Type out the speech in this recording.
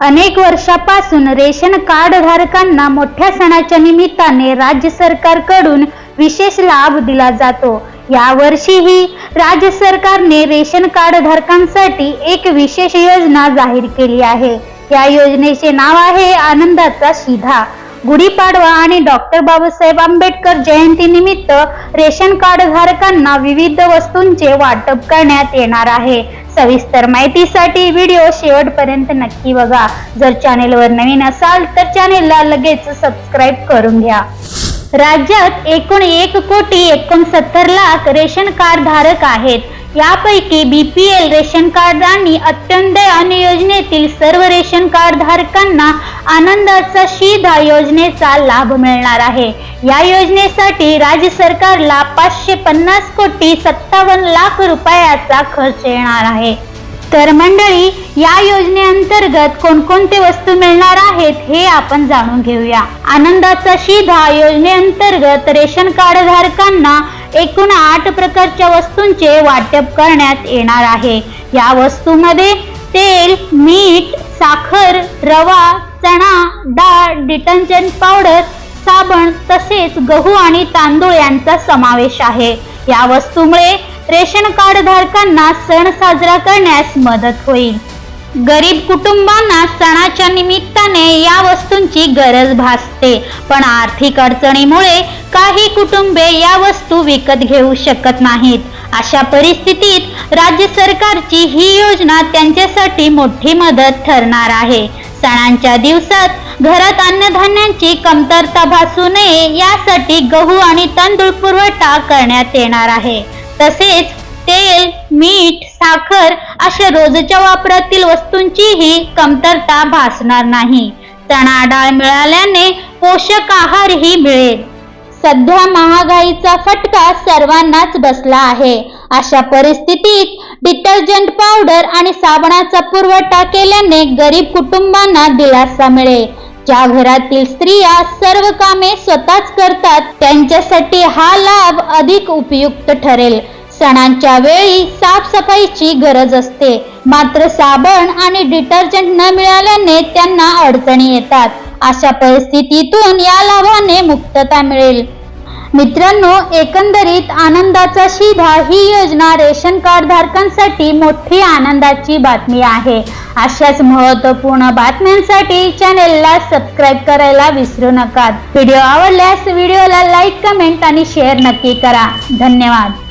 अनेक वर्षापासून ration card धारकांना मोठ्या सणाच्या निमित्ताने राज्य सरकारकडून विशेष लाभ दिला जातो. यावर्षीही राज्य सरकारने रेशन कार्ड धारकांसाठी एक विशेष योजना जाहीर केली आहे. या योजनेचे नाव आहे आनंदाचा शिधा. गुढीपाडवा आणि डॉक्टर बाबासाहेब आंबेडकर जयंतीनिमित्त रेशन कार्ड धारकांना विविध वस्तूंचे वाटप करण्यात येणार आहे. सविस्तर माहितीसाठी व्हिडिओ शेवटपर्यंत नक्की बघा. जर चॅनेलवर नवीन असाल तर चॅनेलला लगेच सबस्क्राईब करून घ्या. राज्यात एकूण एक कोटी एकोणसत्तर लाख रेशन कार्ड धारक आहेत. यापैकी B P L ration card आणि अन्न योजनेतील सर्व रेशन कार्ड धारकांना आनंदाचा शिधा योजनेचा लाभ मिळणार आहे. या योजनेसाठी राज्य सरकारला पाचशे पन्नास कोटी सत्तावन्न लाख रुपयाचा खर्च येणार आहे. तर मंडळी या योजनेअंतर्गत कोणकोणते वस्तू मिळणार आहेत हे आपण जाणून घेऊया. आनंदाचा शिधा योजनेअंतर्गत रेशन कार्ड धारकांना एकूण आठ प्रकारच्या वस्तूंचे वाटप करण्यात येणार आहे. या वस्तूमध्ये तेल मीठ साखर रवा चणा डाळ डिटर्जंट पावडर साबण तसेच गहू आणि तांदूळ यांचा समावेश आहे. या वस्तूमुळे रेशन कार्ड धारकांना सण साजरा करण्यास मदत होईल. गरीब कुटुंबांना सणाच्या निमित्ताने या वस्तूंची गरज भासते. पण आर्थिक अडचणीमुळे काही कुटुंबे या वस्तू विकत घेऊ शकत नाहीत. अशा परिस्थितीत राज्य सरकारची ही योजना त्यांच्यासाठी मोठी मदत ठरणार आहे. सणांच्या दिवसात घरात अन्नधान्यांची कमतरता भासू नये यासाठी गहू आणि तांदूळ पुरवठा करण्यात येणार आहे. तसेच तेल मीठ साखर अशा रोजच्या वापरातील वस्तूंचीही कमतरता भासणार नाही. चणा डाळ मिळाल्याने पोषक आहारही मिळेल. सध्या महागाईचा फटका सर्वांनाच बसला आहे. अशा परिस्थितीत डिटर्जंट पावडर आणि साबणाचा पुरवठा केल्याने गरीब कुटुंबांना दिलासा मिळेल. ज्या घरातील स्त्रिया सर्व कामे स्वतःच करतात त्यांच्यासाठी हा लाभ अधिक उपयुक्त ठरेल. सणांच्या वेळी साफसफाईची गरज असते. मात्र साबण आणि डिटर्जंट न मिळाल्याने त्यांना अडचणी येतात. अशा परिस्थितीतून या लाभाने मुक्तता मिळेल. मित्रांनो एकंदरीत आनंदाचा शिधा ही योजना रेशन कार्ड धारकांसाठी मोठी आनंदाची बातमी आहे. अशाच महत्त्वपूर्ण बातम्यांसाठी चॅनेलला सबस्क्राईब करायला विसरू नका. व्हिडिओ आवडल्यास व्हिडिओला लाईक कमेंट आणि शेअर नक्की करा. धन्यवाद.